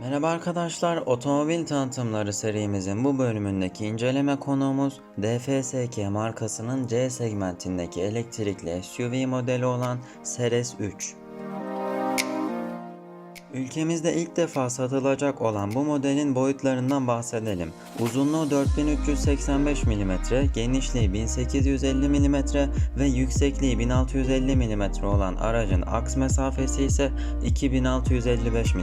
Merhaba arkadaşlar, otomobil tanıtımları serimizin bu bölümündeki inceleme konuğumuz DFSK markasının C segmentindeki elektrikli SUV modeli olan Seres 3. Ülkemizde ilk defa satılacak olan bu modelin boyutlarından bahsedelim. Uzunluğu 4385 mm, genişliği 1850 mm ve yüksekliği 1650 mm olan aracın aks mesafesi ise 2655 mm.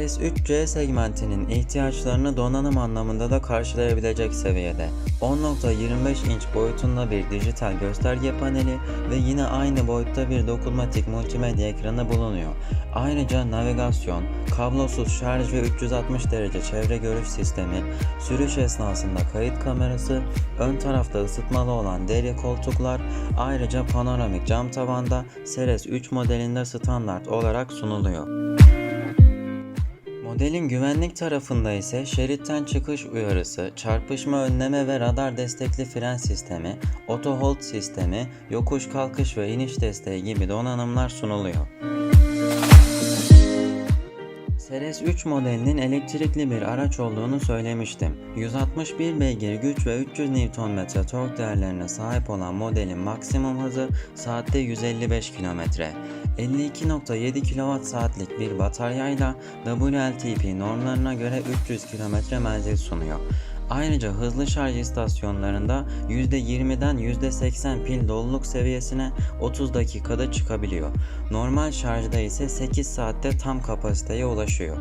Seres 3C segmentinin ihtiyaçlarını donanım anlamında da karşılayabilecek seviyede. 10.25 inç boyutunda bir dijital gösterge paneli ve yine aynı boyutta bir dokunmatik multimedya ekranı bulunuyor. Ayrıca navigasyon, kablosuz şarj ve 360 derece çevre görüş sistemi, sürüş esnasında kayıt kamerası, ön tarafta ısıtmalı olan deri koltuklar, ayrıca panoramik cam tavanda Seres 3 modelinde standart olarak sunuluyor. Modelin güvenlik tarafında ise şeritten çıkış uyarısı, çarpışma önleme ve radar destekli fren sistemi, auto hold sistemi, yokuş kalkış ve iniş desteği gibi donanımlar sunuluyor. Seres 3 modelinin elektrikli bir araç olduğunu söylemiştim. 161 beygir güç ve 300 Nm tork değerlerine sahip olan modelin maksimum hızı saatte 155 km. 52.7 kWh'lik bir bataryayla WLTP normlarına göre 300 km menzil sunuyor. Ayrıca hızlı şarj istasyonlarında %20'den %80 pil doluluk seviyesine 30 dakikada çıkabiliyor. Normal şarjda ise 8 saatte tam kapasiteye ulaşıyor.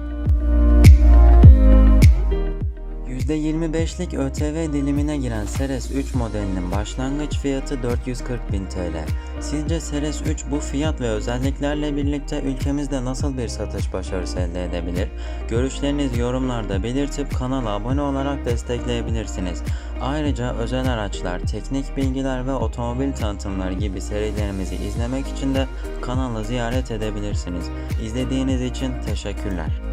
%25'lik ÖTV dilimine giren Seres 3 modelinin başlangıç fiyatı 440.000 TL. Sizce Seres 3 bu fiyat ve özelliklerle birlikte ülkemizde nasıl bir satış başarısı elde edebilir? Görüşlerinizi yorumlarda belirtip kanala abone olarak destekleyebilirsiniz. Ayrıca özel araçlar, teknik bilgiler ve otomobil tanıtımları gibi serilerimizi izlemek için de kanalı ziyaret edebilirsiniz. İzlediğiniz için teşekkürler.